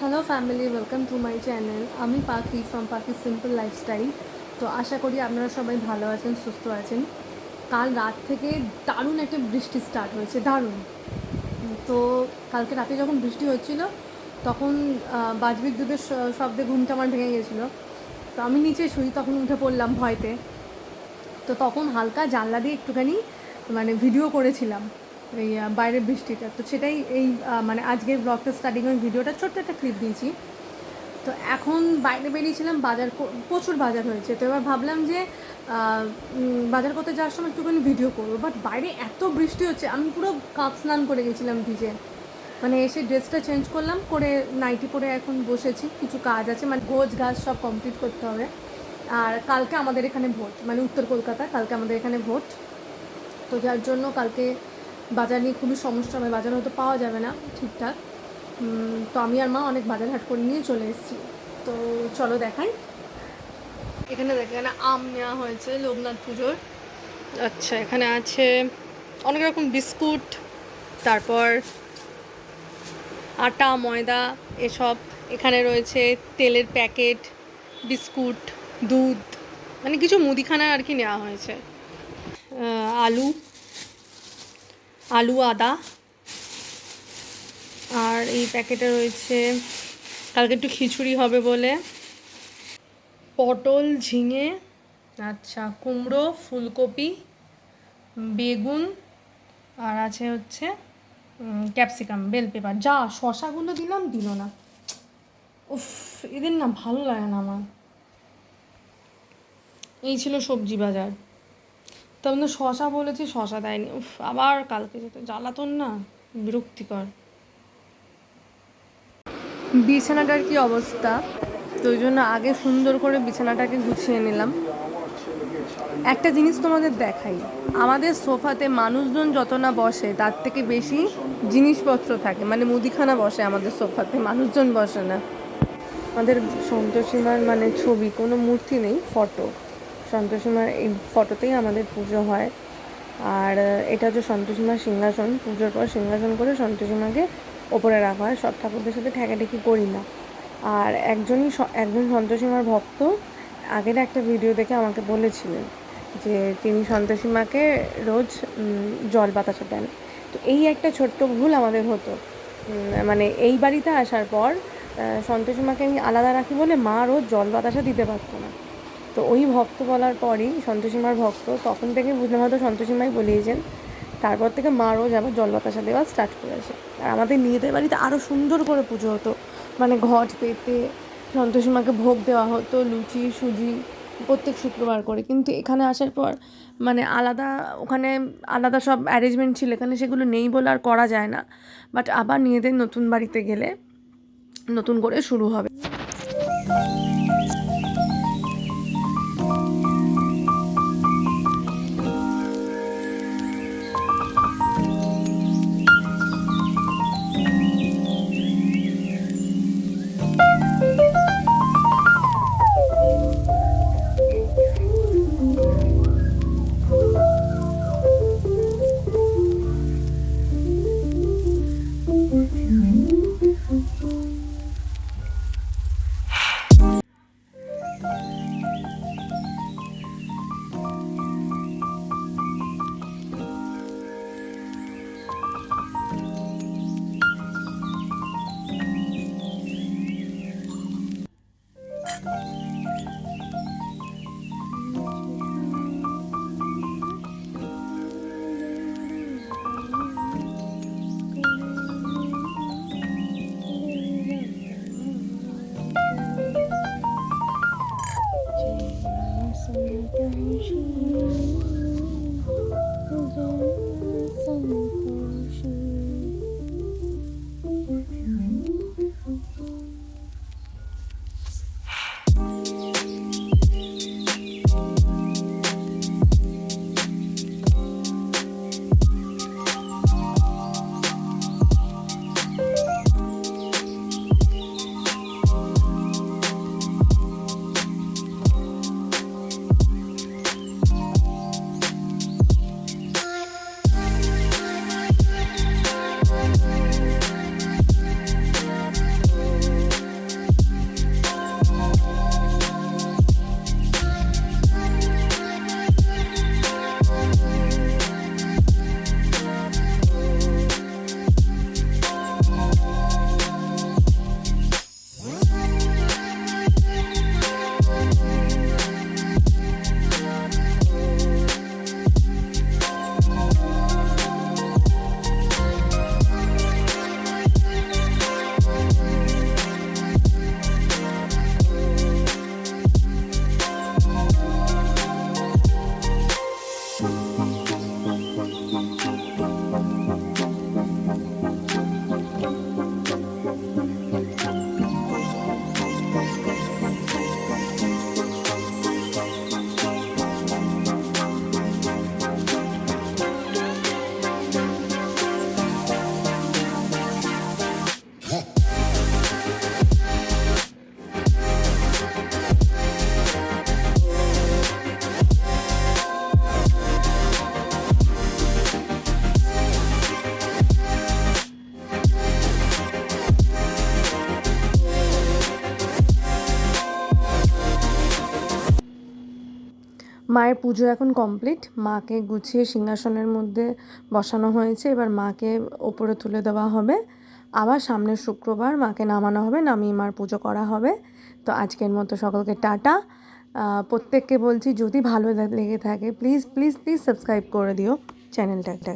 Family welcome to my channel আমি Pakhi from পাখি simple lifestyle তো আশা করি আপনারা সবাই ভালো আছেন, সুস্থ আছেন। কাল রাত থেকে দারুণ একটা বৃষ্টি স্টার্ট হয়েছে, দারুণ। তো কালকে রাতে যখন বৃষ্টি হচ্ছিল, তখন বাজবিদ্যুতের শব্দে ঘুমটা আমার ভেঙে গেছিল। তো আমি নিচে শুই, তখন উঠে পড়লাম ভয়তে। তো তখন হালকা জানলা দিয়ে একটুখানি মানে ভিডিও করেছিলাম। এই বাইরের বৃষ্টিটা। তো সেটাই এই মানে আজকের ব্লগটা স্টার্টিং ওই ভিডিওটা ছোট্ট একটা ক্লিপ দিয়েছি। তো এখন বাইরে বেরিয়েছিলাম, বাজার প্রচুর বাজার হয়েছে। তো এবার ভাবলাম যে বাজার করতে যাওয়ার সময় একটুখানি ভিডিও করব। বাট বাইরে এত বৃষ্টি হচ্ছে, আমি পুরো কাপ স্নান করে গেছিলাম ভিজে। মানে এসে ড্রেসটা চেঞ্জ করলাম, করে নাইটি পরে এখন বসেছি। কিছু কাজ আছে মানে গোছ গাছ সব কমপ্লিট করতে হবে। আর কালকে আমাদের এখানে ভোট মানে উত্তর কলকাতা, কালকে আমাদের এখানে ভোট। তো যার জন্য কালকে বাজার নিয়ে খুবই সমস্যা হবে বাজার হয়তো পাওয়া যাবে না ঠিকঠাক। তো আমি আর মা অনেক বাজার হাট করে নিয়ে চলে এসেছি। তো চলো দেখাই। এখানে দেখে, এখানে আম নেওয়া হয়েছে লোকনাথ পুজোর। আচ্ছা এখানে আছে অনেক রকম বিস্কুট, তারপর আটা, ময়দা এসব। এখানে রয়েছে তেলের প্যাকেট, বিস্কুট, দুধ মানে কিছু মুদিখানা আর কি নেওয়া হয়েছে। আলু। আলু আদা। আর এই প্যাকেটে রয়েছে, কালকে একটু খিচুড়ি হবে বলে। পটল, ঝিঙে আচ্ছা কুমড়ো, ফুলকপি, বেগুন, আর আছে হচ্ছে ক্যাপসিকাম বেল পেপার যা শশাগুলো দিলাম, দিল না। উফ, এদের না ভালো লাগে না আমার। এই ছিল সবজি বাজার। তখন তো শশা বলেছি, শশা দেয়নি। উফ, আবার কালকে যেতে জ্বালাতন না? বিরক্তিকর। বিছানাটার কি অবস্থা? তো ওই জন্য আগে সুন্দর করে বিছানাটাকে গুছিয়ে নিলাম। একটা জিনিস তোমাদের দেখাই। আমাদের সোফাতে মানুষজন যত না বসে, তার থেকে বেশি জিনিসপত্র থাকে। মানে মুদিখানা বসে আমাদের সোফাতে, মানুষজন বসে না। আমাদের সন্তোষীমার মানে ছবি, কোনো মূর্তি নেই, ফটো। সন্তোষীমার এই ফটোতেই আমাদের পুজো হয়। আর এটা হচ্ছে সন্তোষীমার সিংহাসন। পুজোর পর সিংহাসন করে সন্তোষীমাকে ওপরে রাখা হয়। সব ঠাকুরদের সাথে ঠেকাঠেকি করি না। আর একজনই একজন সন্তোষীমার ভক্ত আগের একটা ভিডিও দেখে আমাকে বলেছিলেন যে, তিনি সন্তোষীমাকে রোজ জল বাতাসা দেন। তো এই একটা ছোট্ট ভুল আমাদের হতো। মানে এই বাড়িতে আসার পর সন্তোষীমাকে আমি আলাদা রাখি বলে মা রোজ জল বাতাসা দিতে পারতো না। তো ওই ভক্ত বলার পরই সন্তোষীমার ভক্ত, তখন থেকে বুঝলাম হয়তো সন্তোষীমাই বলিয়েছেন। তারপর থেকে মা রোজ আবার জল বাতাসা দেওয়া স্টার্ট করেছে আর আমাদের নিজেদের বাড়িতে আরও সুন্দর করে পুজো হতো। মানে ঘট পেতে সন্তোষীমাকে ভোগ দেওয়া হতো, লুচি, সুজি, প্রত্যেক শুক্রবার করে। কিন্তু এখানে আসার পর মানে আলাদা, ওখানে আলাদা সব অ্যারেঞ্জমেন্ট ছিল। এখানে সেগুলো নেই বলে আর করা যায় না। বাট আবার নিজেদের নতুন বাড়িতে গেলে নতুন করে শুরু হবে। মায়ের পুজো এখন কমপ্লিট। মাকে গুছিয়ে সিংহাসনের মধ্যে বসানো হয়েছে। এবার মাকে ওপরে তুলে দেওয়া হবে। আবার সামনের শুক্রবার মাকে নামানো হবে, নামিয়ে মার পুজো করা হবে। তো আজকের মতো সকলকে টাটা। প্রত্যেককে বলছি, যদি ভালো লেগে থাকে প্লিজ প্লিজ প্লিজ সাবস্ক্রাইব করে দিও চ্যানেলটাকে।